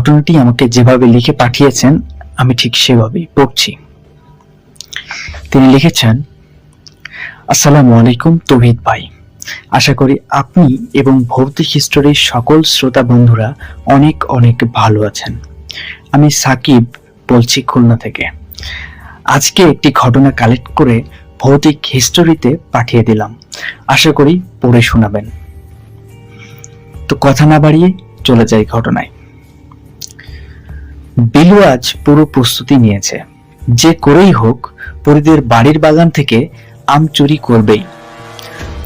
ঘটনাটি আমাকে যেভাবে লিখে পাঠিয়েছেন, আমি ঠিক সেভাবেই পড়ছি। তিনি লিখেছেন, আসসালামু আলাইকুম তৌহিদ ভাই। আশা করি আপনি এবং ভৌতিক হিস্টোরির সকল শ্রোতা বন্ধুরা অনেক অনেক ভালো আছেন। আমি সাকিব বলছি খুলনা থেকে। আজকে একটি ঘটনা কালেক্ট করে ভৌতিক হিস্টোরিতে পাঠিয়ে দিলাম। আশা করি পড়ে শোনাবেন। তো কথা না বাড়িয়ে চলে যাই ঘটনায়। বিলু আজ পুরো প্রস্তুতি নিয়েছে। যে করেই হোক, পরিদের বাড়ির বাগান থেকে আম চুরি করবেই।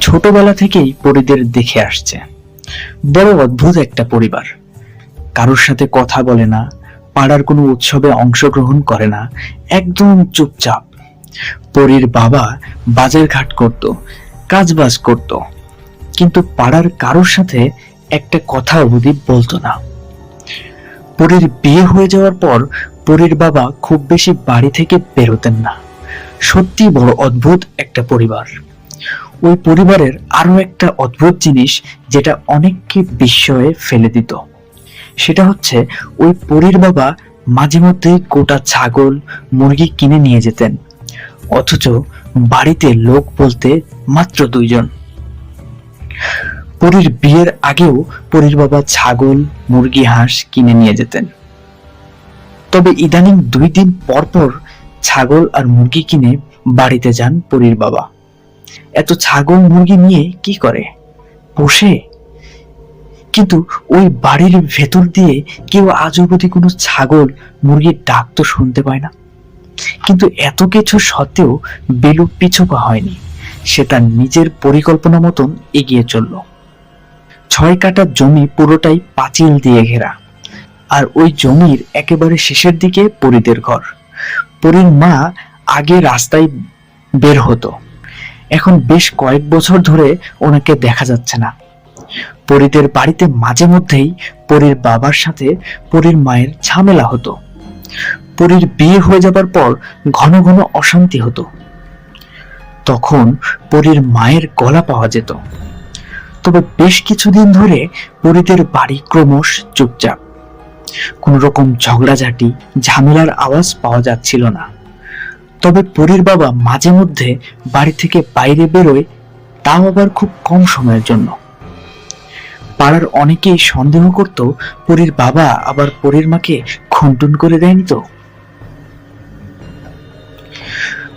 ছোটবেলা থেকেই পরিদের দেখে আসছে। বড় অদ্ভুত একটা পরিবার। কারোর সাথে কথা বলে না, পাড়ার কোনো উৎসবে অংশগ্রহণ করে না, একদম চুপচাপ। পরীর বাবা বাজার ঘাট করত, কাজবাজ করত। কিন্তু পাড়ার কারোর সাথে একটা কথা অবধি বলতো না। পরীর বিয়ে হয়ে যাওয়ার পর পরীর বাবা খুব বেশি বাড়ি থেকে বেরোতেন না। সত্যি বড় অদ্ভুত একটা পরিবার। ওই পরিবারের আরও একটা অদ্ভুত জিনিস যেটা অনেককে বিস্ময়ে ফেলে দিত। সেটা হচ্ছে ওই পরীর বাবা মাঝে মধ্যেই গোটা ছাগল, মুরগি কিনে নিয়ে যেতেন। অথচ বাড়িতে লোক বলতে মাত্র দুইজন। পরীর বিয়ের আগেও পরীর বাবা ছাগল, মুরগি, হাঁস কিনে নিয়ে যেতেন। তবে ইদানিং দুই দিন পর পর ছাগল আর মুরগি কিনে বাড়িতে যান পরীর বাবা। এত ছাগল, মুরগি নিয়ে কি করে? পোষে কিন্তু ওই বাড়ির ভেতর দিয়ে কেউ আজ অবধি কোনো ছাগল মুরগির ডাক তো শুনতে পায় না। কিন্তু এত কিছু সত্ত্বেও বেলু পিছপা হয়নি। সে তার নিজের পরিকল্পনা মতন এগিয়ে চলল। ছয় কাটা জমি পুরোটাই পাঁচিল দিয়ে ঘেরা। আর ওই জমির একেবারে শেষের দিকে পরিদের ঘর। পরীর মা আগে রাস্তায় বের হতো। এখন বেশ কয়েক বছর ধরে ওনাকে দেখা যাচ্ছে না। পরীদের বাড়িতে মাঝে মধ্যেই পরীর বাবার সাথে পরীর মায়ের ঝামেলা হতো। পরীর বিয়ে হয়ে যাবার পর ঘন ঘন অশান্তি হতো। তখন পরীর মায়ের গলা পাওয়া যেত। তবে বেশ কিছুদিন ধরে পরীদের বাড়ি ক্রমশ চুপচাপ। কোন রকম ঝগড়াঝাটি, ঝামেলার আওয়াজ পাওয়া যাচ্ছিল না। তবে পরীর বাবা মাঝে মধ্যে বাড়ি থেকে বাইরে বেরোয়, তাও আবার খুব কম সময়ের জন্য। পাড়ার অনেকেই সন্দেহ করত, পরীর বাবা আবার পরীর মাকে খুনটুন করে দেয়নি তো?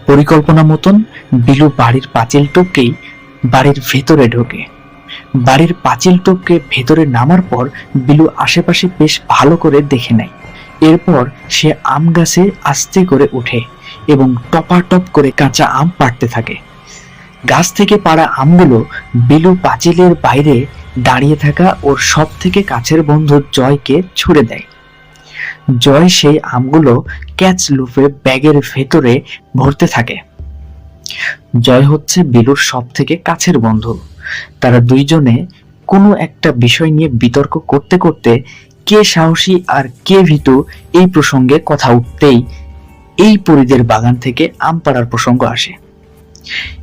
পরিকল্পনা মতন বিলু বাড়ির পাঁচিল টপকেই বাড়ির ভেতরে ঢোকে। বাড়ির পাঁচিল টপকে ভেতরে নামার পর বিলু আশেপাশে বেশ ভালো করে দেখে নেয়। এরপর সে আম গাছে আস্তে করে ওঠে এবং টপাটপ করে কাঁচা আম পাড়তে থাকে। গাছ থেকে পাড়া আমগুলো বিলু পাঁচিলের বাইরে দাঁড়িয়ে থাকা ওর সব থেকে কাছের বন্ধু জয়কে ছুড়ে দেয়। জয় সেই আমগুলো ক্যাচ লুপে ব্যাগের ভেতরে ভরতে থাকে। জয় হচ্ছে বিলুর সব থেকে কাছের বন্ধু। তারা দুইজনে কোনো একটা বিষয় নিয়ে বিতর্ক করতে করতে কে সাহসী আর কে ভীতু এই প্রসঙ্গে কথা উঠতেই এই পরিদের বাগান থেকে আম পাড়ার প্রসঙ্গ আসে।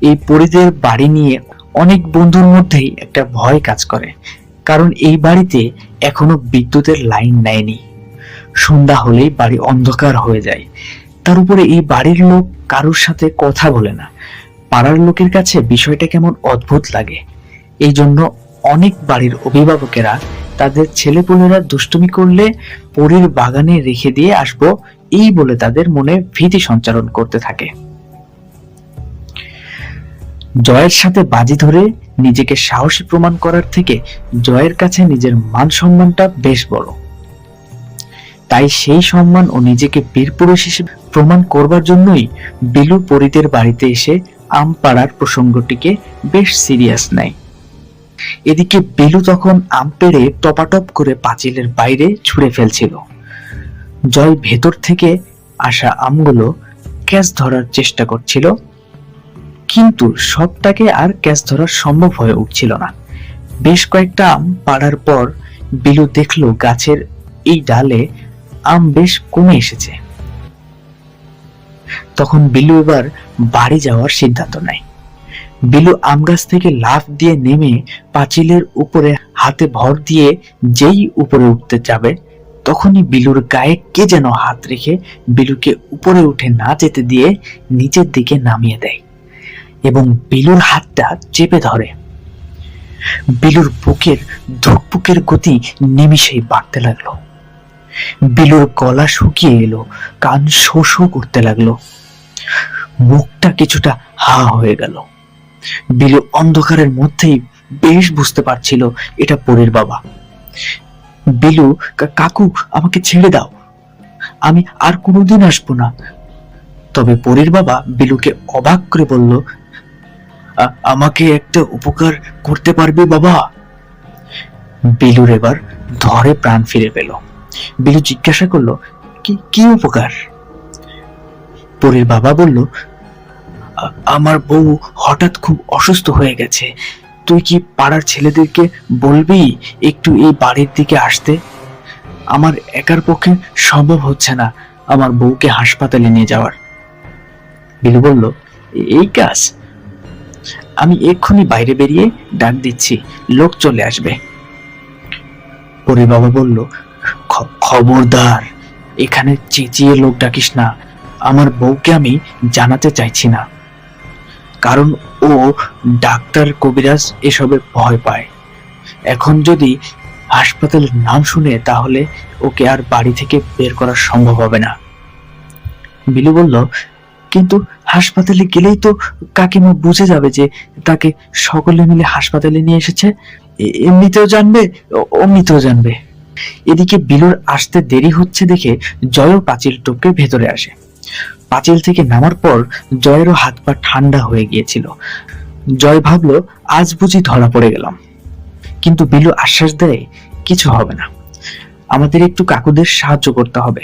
এই পরিদের বাড়ি নিয়ে অনেক বন্ধুর মধ্যেই একটা ভয় কাজ করে, কারণ এই বাড়িতে এখনও বিদ্যুতের লাইন নেয়নি। সন্ধ্যা হলেই বাড়ি অন্ধকার হয়ে যায়। তার উপরে এই বাড়ির লোক কারোর সাথে কথা বলে না। পাড়ার লোকের কাছে বিষয়টা কেমন অদ্ভুত লাগে। এই জন্য অনেক বাড়ির অভিভাবকেরা তাদের ছেলেপুলেরা দুষ্টুমি করলে পরীর বাগানে রেখে দিয়ে আসব, এই বলে তাদের মনে ভীতি সঞ্চারণ করতে থাকে। জয়ের সাথে বাজি ধরে নিজেকে সাহসী প্রমাণ করার থেকে জয়ের কাছে নিজের মান সম্মানটা বেশ বড়। তাই সেই সম্মান ও নিজেকে বীরপুরুষ হিসেবে প্রমাণ করবার জন্যই বিলু পরিদের বাড়িতে এসে আম পাড়ার প্রসঙ্গটিকে বেশ সিরিয়াস নেয়। এদিকে বেলু তখন আম পেড়ে টপাটপ করে পাঁচিলের বাইরে ছুঁড়ে ফেলছিল। জয় ভেতর থেকে আসা আমগুলো ক্যাচ ধরার চেষ্টা করছিল, কিন্তু সবটাকে আর ক্যাচ ধরা সম্ভব হয়ে উঠছিল না। বেশ কয়েকটা আম পাড়ার পর বিলু দেখল গাছের এই ডালে আম বেশ কমে এসেছে। তখন বিলু এবার বাড়ি যাওয়ার সিদ্ধান্ত নেয়। বিলু আম গাছ থেকে লাফ দিয়ে নেমে পাঁচিলের উপরে হাতে ভর দিয়ে যেই উপরে উঠতে যাবে, তখনই বিলুর গায়ে কে যেন হাত রেখে বিলুকে উপরে উঠে না যেতে দিয়ে নিচের দিকে নামিয়ে দেয় এবং বিলুর হাতটা চেপে ধরে। বিলুর বুকের ধুকপুকের গতি নিমিষেই বাড়তে লাগল। বিলুর গলা শুকিয়ে এলো, কান শো করতে লাগল। মুখটা কিছুটা হা হয়ে গেল। বিলু অন্ধকারের মধ্যেই বেশ বুঝতে পারছিল এটা পরের বাবা। বিলু কাকু, আমাকে ছেড়ে দাও। আমি আর কোনোদিন আসব না। তবে পরীর বাবা বিলুকে অবাক করে বলল আমাকে একটা উপকার করতে পারবে বাবা? বিলুর এবার ধরে প্রাণ ফিরে পেল। বিলু জিজ্ঞাসা করল, কি কি উপকার? পরীর বাবা বলল "আ- আমার বউ হঠাৎ খুব অসুস্থ হয়ে গেছে। তুই কি পাড়ার ছেলেদেরকে বলবি একটু এই বাড়ির দিকে আসতে? আমার একার পক্ষে সম্ভব হচ্ছে না আমার বউকে হাসপাতালে নিয়ে যাওয়ার। বিলু বলল, এই কাজ। আমি এক্ষুনি বাইরে বেরিয়ে ডাক দিচ্ছি, লোক চলে আসবে। পরি বাবা বলল খবরদার, এখানে চেঁচিয়ে লোক ডাকিস না। আমার বউকে আমি জানাতে চাইছি না। কারণ ও ডাক্তার কবিরাজ এসবে ভয় পায়। এখন যদি হাসপাতালের নাম শুনে তাহলে ওকে আর বাড়ি থেকে বের করা সম্ভব হবে না। বিলু বলল, কিন্তু হাসপাতালে গেলেই তো কাকিমা বুঝে যাবে যে তাকে সকলে মিলে হাসপাতালে নিয়ে এসেছে। এমনিতেও জানবে, অমনিতেও জানবে। এদিকে বিলুর আসতে দেরি হচ্ছে দেখে জয়ও পাঁচিল টপকে ভেতরে আসে। পাঁচিল থেকে নামার পর জয়েরও হাত পা ঠান্ডা হয়ে গিয়েছিল। জয় ভাবলো, আজ বুঝি ধরা পড়ে গেলাম। কিন্তু বিলু আশ্বাস দেয়, কিছু হবে না। আমাদের একটু কাকুদের সাহায্য করতে হবে।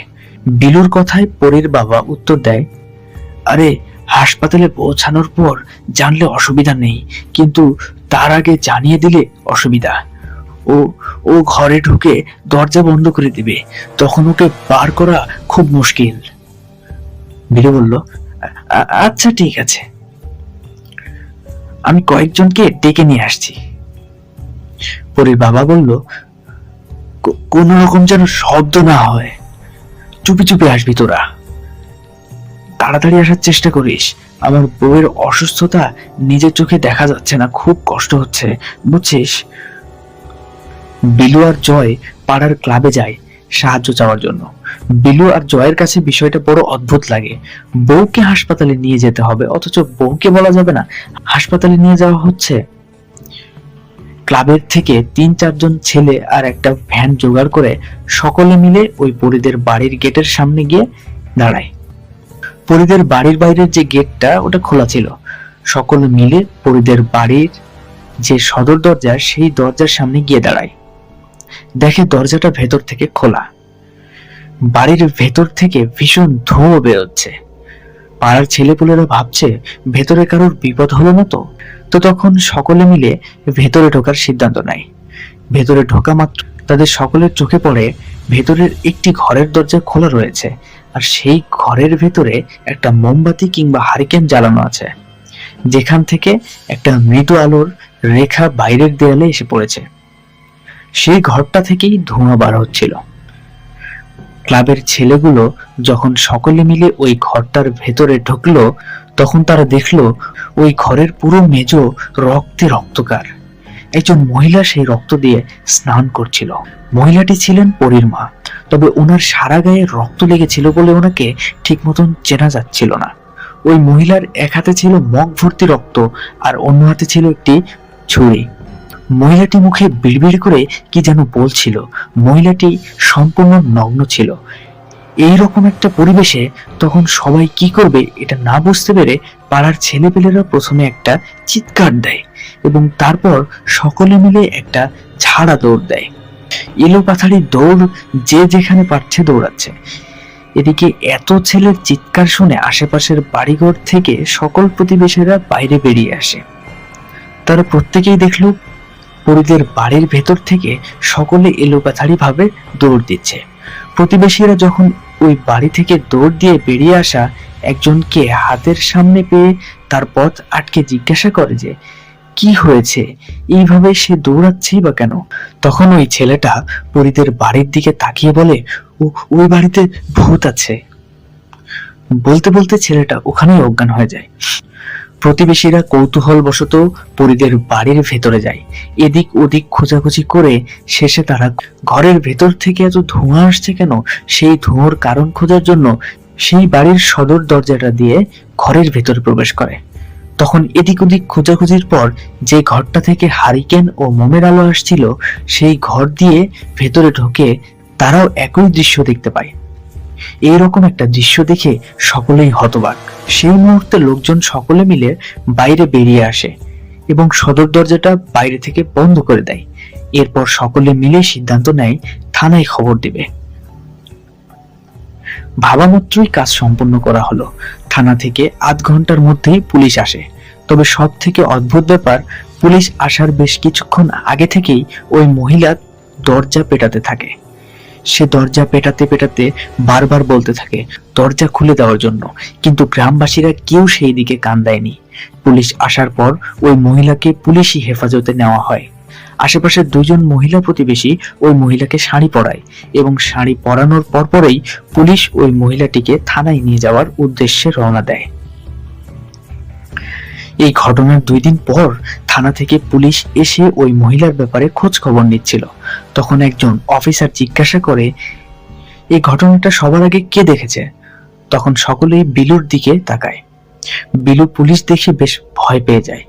বিলুর কথায় পরীর বাবা উত্তর দেয়, আরে, হাসপাতালে পৌঁছানোর পর জানলে অসুবিধা নেই, কিন্তু তার আগে জানিয়ে দিলে অসুবিধা। ও ও ঘরে ঢুকে দরজা বন্ধ করে দিবে, তখন ওকে বার করা খুব মুশকিল। বিলু বলল "আ- আ- আচ্ছা ঠিক আছে। আমি কয়েকজনকে ডেকে নিয়ে আসছি। পরীর বাবা বলল, "কো- কোনো রকম যেন শব্দ না হয়। চুপি চুপি আসবি তোরা। তাড়াতাড়ি আসার চেষ্টা করিস। আমার বউয়ের অসুস্থতা নিজের চোখে দেখা যাচ্ছে না, খুব কষ্ট হচ্ছে, বুঝছিস? বিলু আর জয় পাড়ার ক্লাবে যায়। সাহায্য চাওয়ার জন্য। বিলু আর জয়ের কাছে বিষয়টা বড় অদ্ভুত লাগে। বউকে হাসপাতালে নিয়ে যেতে হবে, অথচ বউকে বলা যাবে না। হাসপাতালে নিয়ে যাওয়া হচ্ছে। ক্লাবের থেকে তিন চারজন ছেলে আর একটা ভ্যান জোগাড় করে সকলে মিলে ওই পরিদের বাড়ির গেটের সামনে গিয়ে দাঁড়ায়। পরিদের বাড়ির বাইরের যে গেটটা, ওটা খোলা ছিল। সকলে মিলে পরিদের বাড়ির যে সদর দরজা, সেই দরজার সামনে গিয়ে দাঁড়ায়। দেখে দরজাটা ভেতর থেকে খোলা। বাড়ির ভেতর থেকে ভীষণ ধোঁয়া বেরোচ্ছে। পাড়ার ছেলেপুলেরা ভাবছে, ভেতরে কারোর বিপদ হলো না তো? তো তখন সকলে মিলে ভেতরে ঢোকার সিদ্ধান্ত নেয়। ভেতরে ঢোকা মাত্র তাদের সকলের চোখে পড়ে ভেতরের একটি ঘরের দরজা খোলা রয়েছে আর সেই ঘরের ভেতরে একটা মোমবাতি কিংবা হারিকেন জ্বালানো আছে, যেখান থেকে একটা মৃদু আলোর রেখা বাইরের দেয়ালে এসে পড়েছে। সেই ঘরটা থেকেই ধোঁয়া বার হচ্ছিল। ক্লাবের ছেলেগুলো যখন সকলে মিলে ওই ঘরটার ভেতরে ঢুকলো, তখন তারা দেখল ওই ঘরের পুরো মেজ রক্তে রক্তকার। একজন মহিলা সেই রক্ত দিয়ে স্নান করছিল। মহিলাটি ছিলেন পরীর মা, তবে ওনার সারা গায়ে রক্ত লেগেছিল বলে ওনাকে ঠিক মতন চেনা যাচ্ছিল না। ওই মহিলার এক হাতে ছিল মগ ভর্তি রক্ত আর অন্য হাতে ছিল একটি ছুরি। মহিলাটি মুখে বিড়বিড় করে কি যেন বলছিল। মহিলাটি সম্পূর্ণ নগ্ন ছিল। এই রকম একটা পরিবেশে তখন সবাই কি করবে এটা না বুঝতে পেরে পাড়ার ছেলেপেলেরা প্রথমে একটা চিৎকার দেয় এবং তারপর সকলে মিলে একটা ছাড়া দৌড় দেয়। এলো পাথাড়ি দৌড় যে যেখানে পারছে দৌড়াচ্ছে। এদিকে এত ছেলের চিৎকার শুনে আশেপাশের বাড়িঘর থেকে সকল প্রতিবেশীরা বাইরে বেরিয়ে আসে। তারা প্রত্যেকেই দেখল পরিদের বাড়ির ভেতর থেকে সকলে এলোপাথাড়ি ভাবে দৌড় দিচ্ছে। প্রতিবেশীরা যখন ওই বাড়ি থেকে দৌড় দিয়ে বেরিয়ে আসা একজনকে হাতের সামনে পেয়ে তার পথ আটকে জিজ্ঞাসা করে যে, কি হয়েছে? এইভাবে সে দৌড়াচ্ছেই বা কেন? তখন ওই ছেলেটা পরিদের বাড়ির দিকে তাকিয়ে বলে, ও, ওই বাড়িতে ভূত আছে। বলতে বলতে ছেলেটা ওখানেই অজ্ঞান হয়ে যায়। প্রতিবেশীরা কৌতূহল বশত পরিদের বাড়ির ভেতরে যায়। এদিক ওদিক খোঁজাখুঁজি করে শেষে তারা ঘরের ভেতর থেকে এত ধোঁয়া আসছে কেন? সেই ধোঁয়ার কারণ খোঁজার জন্য সেই বাড়ির সদর দরজাটা দিয়ে ঘরের ভেতরে প্রবেশ করে। তখন এদিক ওদিক খোঁজাখুঁজির পর যে ঘরটা থেকে হারিকেন ও মোমের আলো আসছিল, সেই ঘর দিয়ে ভেতরে ঢোকে তারাও একই দৃশ্য দেখতে পায়। এইরকম একটা দৃশ্য দেখে সকলেই হতবাক। সেই মুহূর্তে লোকজন সকলে মিলে বাইরে বেরিয়ে আসে এবং সদর দরজাটা বাইরে থেকে বন্ধ করে দেয়। এরপর সকলে মিলে সিদ্ধান্ত নেয়, থানায় খবর দিবে। ভাবামাত্রই কাজ সম্পন্ন করা হলো। থানা থেকে আধ ঘণ্টার মধ্যেই পুলিশ আসে। তবে সব থেকে অদ্ভুত ব্যাপার, পুলিশ আসার বেশ কিছুক্ষণ আগে থেকেই ওই মহিলা দরজা পেটাতে থাকে। সে দরজা পেটাতে পেটাতে বারবার বলতে থাকে, দরজা খুলে দেওয়ার জন্য। কিন্তু গ্রামবাসীরা কেউ সেই দিকে কান দেয়নি। পুলিশ আসার পর ওই মহিলাকে পুলিশি হেফাজতে নেওয়া হয়। আশেপাশের দুজন মহিলা প্রতিবেশী ওই মহিলাকে শাড়ি পরায় এবং শাড়ি পরানোর পরপরই পুলিশ ওই মহিলাটিকে থানায় নিয়ে যাওয়ার উদ্দেশ্যে রওনা দেয়। এই ঘটনার দুই দিন পর থানা থেকে পুলিশ এসে ওই মহিলার ব্যাপারে খোঁজ খবর নিচ্ছিল। তখন একজন অফিসার জিজ্ঞাসা করে, এই ঘটনাটা সবার আগে কে দেখেছে? তখন সকলেই বিলুর দিকে তাকায়। বিলু পুলিশ দেখে বেশ ভয় পেয়ে যায়।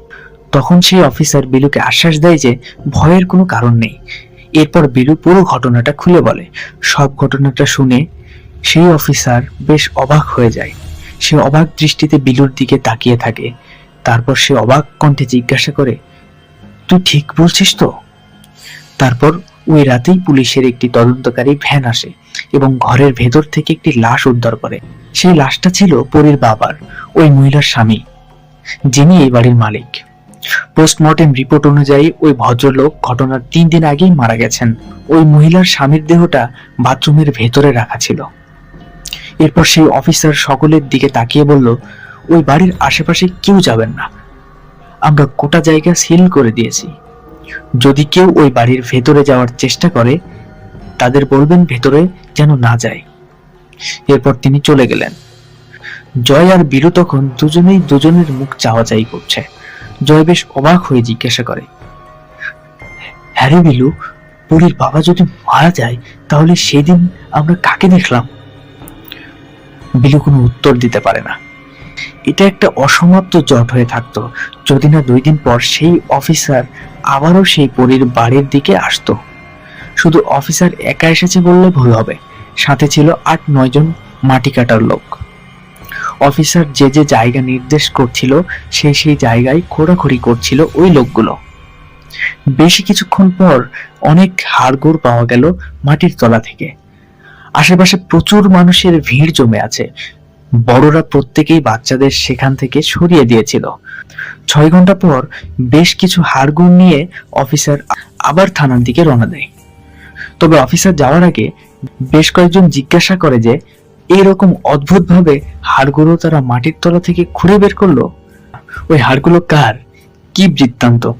তখন সেই অফিসার বিলুকে আশ্বাস দেয় যে ভয়ের কোনো কারণ নেই। এরপর বিলু পুরো ঘটনাটা খুলে বলে। সব ঘটনাটা শুনে সেই অফিসার বেশ অবাক হয়ে যায়। সে অবাক দৃষ্টিতে বিলুর দিকে তাকিয়ে থাকে। তারপর সে অবাক কণ্ঠে জিজ্ঞাসা করে, তুই ঠিক বলছিস তো? তারপর ওই রাতেই পুলিশের একটি তদন্তকারী ভ্যান আসে এবং ঘরের ভেতর থেকে একটি লাশ উদ্ধার করে। সেই লাশটা ছিল পরীর বাবার, ওই মহিলার স্বামী, যিনি এই বাড়ির মালিক। পোস্টমর্টেম রিপোর্ট অনুযায়ী ওই ভদ্রলোক ঘটনার তিন দিন আগেই মারা গেছেন। ওই মহিলার স্বামীর দেহটা বাথরুমের ভেতরে রাখা ছিল। এরপর সেই অফিসার সকলের দিকে তাকিয়ে বলল ওই বাড়ির আশেপাশে কেউ যাবেন না। আমরা গোটা জায়গা সিল করে দিয়েছি। যদি কেউ ওই বাড়ির ভেতরে যাওয়ার চেষ্টা করে, তাদের বলবেন ভেতরে যেন না যায়। এরপর তিনি চলে গেলেন। জয় আর বীরু তখন দুজনেই দুজনের মুখ চাওয়াচাই করছে। জয় বেশ অবাক হয়ে জিজ্ঞাসা করে হ্যারে বিলু পুরীর বাবা যদি মারা যায়, তাহলে সেদিন আমরা কাকে দেখলাম? বিলু কোনো উত্তর দিতে পারে না। এটা একটা অসমাপ্ত জট হয়ে থাকতো। যদি না দুই দিন পর সেই অফিসার আবারও সেই পরীর বাড়ির দিকে আসতো। শুধু অফিসার একা এসেছে বললে ভুল হবে। সাথে ছিল আট, নয় জন মাটি কাটার লোক। অফিসার যে যে জায়গা নির্দেশ করছিল সেই সেই জায়গায় খোঁড়াখুড়ি করছিল ওই লোকগুলো। বেশি কিছুক্ষণ পর অনেক হাড়গোড় পাওয়া গেল মাটির তলা থেকে। আশেপাশে প্রচুর মানুষের ভিড় জমে আছে। বড়রা প্রত্যেকেই বাচ্চাদের সেখান থেকে সরিয়ে দিয়েছিল। ছয় ঘণ্টা পর বেশ কিছু হাড়গোড় নিয়ে অফিসার আবার থানার দিকে রওনা দেয়। তবে অফিসার যাওয়ার আগে বেশ কয়েকজন জিজ্ঞাসা করে যে এরকম অদ্ভুত ভাবে হাড়গুলো তারা মাটির তলা থেকে খুঁড়ে বের করল? ওই হাড়গুলো কার? কি বৃত্তান্ত?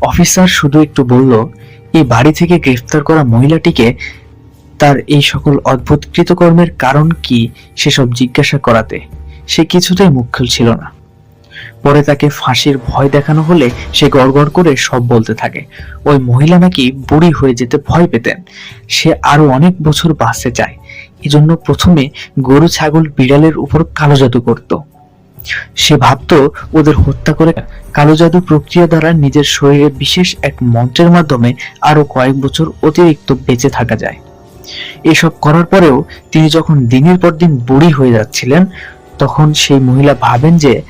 অফিসার শুধু একটু বলল, এই বাড়ি থেকে গ্রেফতার করা মহিলাটিকে তার এই সকল অদ্ভুত কৃতকর্মের কারণ কি সেসব জিজ্ঞাসা করাতে সে কিছুতেই মুখ খুলছিল না। পরে তাকে ফাঁসির ভয় দেখানো হলে সে গড়গড় করে সব বলতে থাকে। ওই মহিলা নাকি বুড়ি হয়ে যেতে ভয় পেতেন। সে আরও অনেক বছর বাঁচতে চায়। এজন্য প্রথমে গরু, ছাগল, বিড়ালের উপর কালো জাদু করত। সে ভাবতো ওদের হত্যা করে কালো জাদু প্রক্রিয়া দ্বারা নিজের শরীরে বিশেষ এক মন্ত্রের মাধ্যমে আরও কয়েক বছর অতিরিক্ত বেঁচে থাকা যায়। এসব করার পরেও তিনি যখন দিনের পর দিন বুড়ি হয়ে যাচ্ছিলেন, তখন সেই মহিলা ভাবেন যে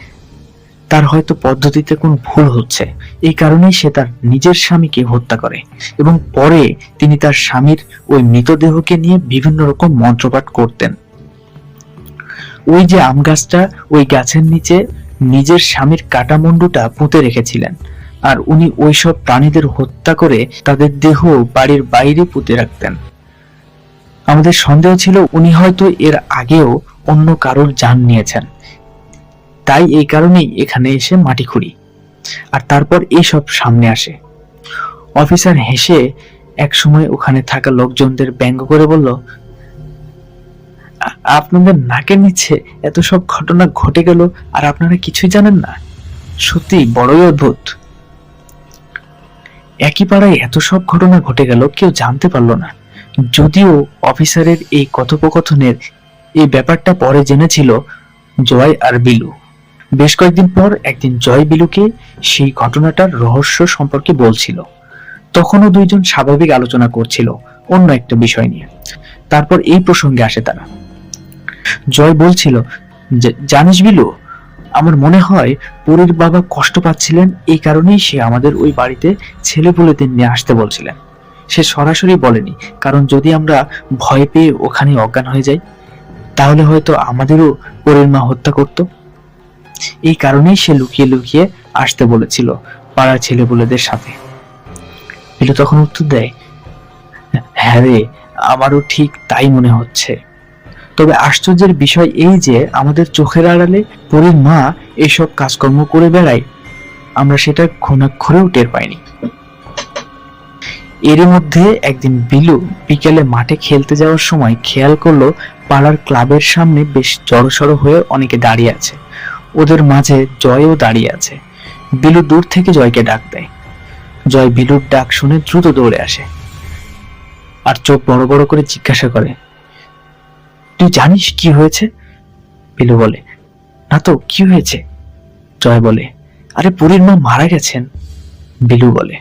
তার হয়তো পদ্ধতিতে কোনো ভুল হচ্ছে। এই কারণেই সে তার নিজের স্বামীকে হত্যা করে এবং পরে তিনি তার স্বামীর ওই মৃতদেহকে নিয়ে বিভিন্ন রকম মন্ত্রপাঠ করতেন। ওই যে আম গাছটা ওই গাছের নিচে নিজের স্বামীর কাটা মুন্ডুটা পুঁতে রেখেছিলেন আর উনি ওইসব প্রাণীদের হত্যা করে তাদের দেহ বাড়ির বাইরে পুঁতে রাখতেন। আমাদের সন্দেহ ছিল উনি হয়তো এর আগেও অন্য কারোর যান নিয়েছেন। তাই এই কারণেই এখানে এসে মাটি খুঁড়ি। আর তারপর এইসব সামনে আসে। অফিসার হেসে এক সময় ওখানে থাকা লোকজনদের ব্যঙ্গ করে বলল আপনাদের নাকের নিচে এত সব ঘটনা ঘটে গেল আর আপনারা কিছুই জানেন না? সত্যি বড়ই অদ্ভুত। একই পাড়ায় এত সব ঘটনা ঘটে গেল কেউ জানতে পারল না। যদিও অফিসারের এই কথোপকথনের এই ব্যাপারটা পরে জেনেছিল জয় আর বিলু। বেশ কয়েকদিন পর একদিন জয় বিলুকে সেই ঘটনাটার রহস্য সম্পর্কে বলছিল। তখনও দুইজন স্বাভাবিক আলোচনা করছিল, অন্য একটা বিষয় নিয়ে। তারপর এই প্রসঙ্গে আসে তারা। জয় বলছিল, "জা- জানিস বিলু, আমার মনে হয় পরীর বাবা কষ্ট পাচ্ছিলেন, এই কারণেই সে আমাদের ওই বাড়িতে ছেলেপুলেদের নিয়ে আসতে বলছিলেন। সে সরাসরি বলেনি, কারণ যদি আমরা ভয় পেয়ে ওখানে অজ্ঞান হয়ে যাই, তাহলে হয়তো আমাদেরও পরীর মা হত্যা করত। এই কারণেই সে লুকিয়ে লুকিয়ে আসতে বলেছিল পাড়ার ছেলেপুলেদের সাথে। বিলু তখন উত্তর দেয় হ্যাঁ রে, আমারও ঠিক তাই মনে হচ্ছে। তবে আশ্চর্যের বিষয় এই যে আমাদের চোখের আড়ালে পরীর মা এসব কাজকর্ম করে বেড়ায়, আমরা সেটা ঘুণাক্ষরেও টের পাইনি। এরই মধ্যে একদিন বিলু বিকেলে মাঠে খেলতে যাওয়ার সময় খেয়াল করল পাড়ার ক্লাবের সামনে বেশ জড়সড় হয়ে অনেকে দাঁড়িয়ে আছে। ওদের মাঝে জয়ও দাঁড়িয়ে আছে। বিলু দূর থেকে জয়কে ডাক দেয়। জয় বিলুর ডাক শুনে দ্রুত দৌড়ে আসে আর চোখ বড় বড় করে জিজ্ঞাসা করে, তুই জানিস কি হয়েছে? বিলু বলে, না তো, কি হয়েছে? জয় বলে, আরে পুরীর মা মারা গেছেন। বিলু বলে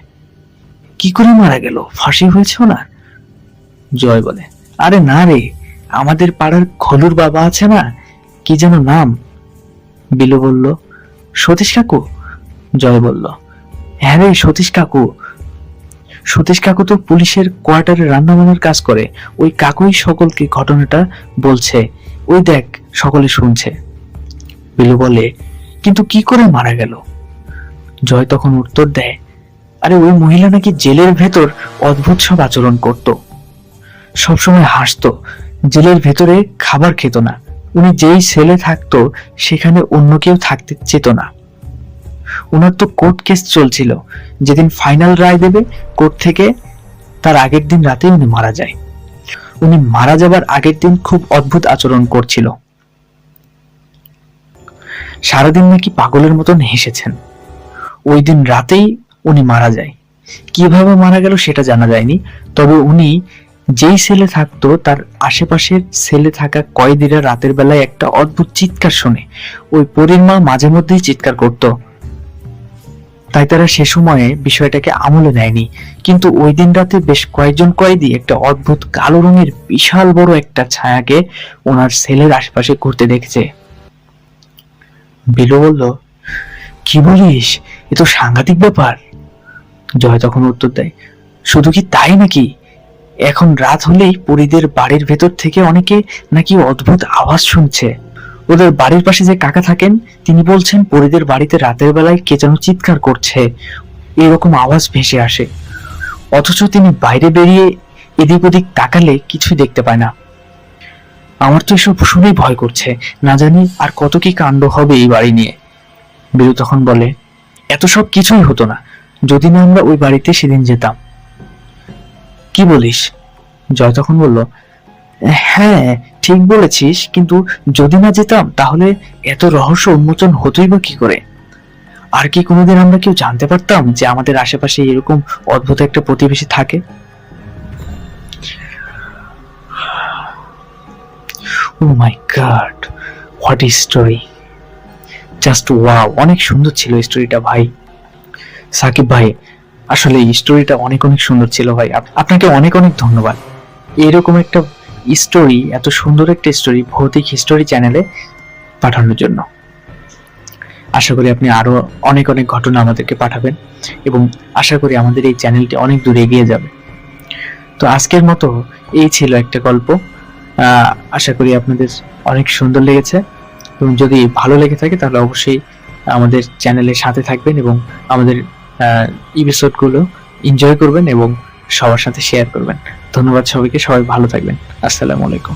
কি করে মারা গেল? ফাঁসি হয়েছে না জয় বলে। আরে না রে, আমাদের পাড়ার খলুর বাবা আছে না? কি যেন নাম? বিলু বলল, সতীশ কাকু? জয় বলল হ্যাঁ রে, সতীশ কাকু। সতীশ কাকু তো পুলিশের কোয়ার্টারে রান্না বান্নার কাজ করে। ওই কাকুই সকলকে ঘটনাটা বলছে। ওই দেখ, সকলে শুনছে। বিলু বলে, কিন্তু কি করে মারা গেল? জয় তখন উত্তর দেয় আরে ওই মহিলা নাকি জেলের ভেতর অদ্ভুত সব আচরণ করত। সবসময় হাসতো, জেলের ভেতরে খাবার খেত না। উনি যেই সেলে থাকতো, সেখানে অন্য কেউ থাকতে চেত না। ওনার তো কোর্ট কেস চলছিল, যেদিন ফাইনাল রায় দেবে, কোর্ট থেকে তার আগের দিন রাতে উনি মারা যায়। উনি মারা যাবার আগের দিন খুব অদ্ভুত আচরণ করছিল। সারাদিন নাকি পাগলের মতন হেসেছেন। ওই দিন রাতেই উনি মারা যায়। কীভাবে মারা গেল সেটা জানা যায়নি, তবে উনি যেই সেলে থাকতো, তার আশেপাশের সেলে থাকা কয়েদিরা রাতের বেলায় একটা অদ্ভুত চিৎকার শোনে। ওই পরীর মা মাঝে মধ্যেই চিৎকার করত। তাই তারা সে সময়ে বিষয়টাকে আমলে নেয়নি। কিন্তু ওই দিন রাতে বেশ কয়েকজন কয়েদি একটা অদ্ভুত কালো রঙের বিশাল বড় একটা ছায়াকে ওনার সেলের আশেপাশে ঘুরতে দেখেছে। বিলু বলল, কি বলিস? এ তো সাংঘাতিক ব্যাপার। জয় তখন উত্তর দেয়, শুধু কি তাই নাকি? এখন রাত হলেই পরিদের বাড়ির ভেতর থেকে অনেকে নাকি অদ্ভুত আওয়াজ শুনছে। ওদের বাড়ির পাশে যে কাকা থাকেন, তিনি বলছেন পরিদের বাড়িতে রাতের বেলায় কে যেন চিৎকার করছে। এরকম আওয়াজ ভেসে আসে। অথচ তিনি বাইরে বেরিয়ে এদিক ওদিক তাকালে কিছুই দেখতে পায় না। আমার তো এসব শুনেই ভয় করছে। না জানি আর কত কি কাণ্ড হবে এই বাড়ি নিয়ে। বিরু তখন বলে, এত সব কিছুই হতো না। যদি না আমরা ওই বাড়িতে সেদিন যেতাম। কি বলিস? জয় তখন বলল হ্যাঁ ঠিক বলেছিস, কিন্তু যদি না যেতাম, তাহলে এত রহস্য উন্মোচন হতোই বা কি করে? আর কি কোনোদিন আমরা কেউ জানতে পারতাম যে আমাদের আশেপাশে এরকম অদ্ভুত একটা প্রতিবেশী থাকে? ও my god, what is story. Just wow, অনেক সুন্দর ছিল স্টোরিটা ভাই। সাকিব ভাই, আসলে এই স্টোরিটা অনেক অনেক সুন্দর ছিল ভাই। আপনাকে অনেক অনেক ধন্যবাদ। এরকম একটা স্টোরি এত সুন্দর একটা স্টোরি ভৌতিক হিস্টোরি চ্যানেলে পাঠানোর জন্য। আশা করি আপনি আরও অনেক অনেক ঘটনা আমাদেরকে পাঠাবেন এবং আশা করি আমাদের এই চ্যানেলটি অনেক দূর এগিয়ে যাবে। তো আজকের মতো এই ছিল একটা গল্প। আশা করি আপনাদের অনেক সুন্দর লেগেছে এবং যদি ভালো লেগে থাকে তাহলে অবশ্যই আমাদের চ্যানেলের সাথে থাকবেন এবং আমাদের এপিসোডগুলো এনজয় করবেন এবং সবার সাথে শেয়ার করবেন। ধন্যবাদ সবাইকে, সবাই ভালো থাকবেন। আসসালামু আলাইকুম।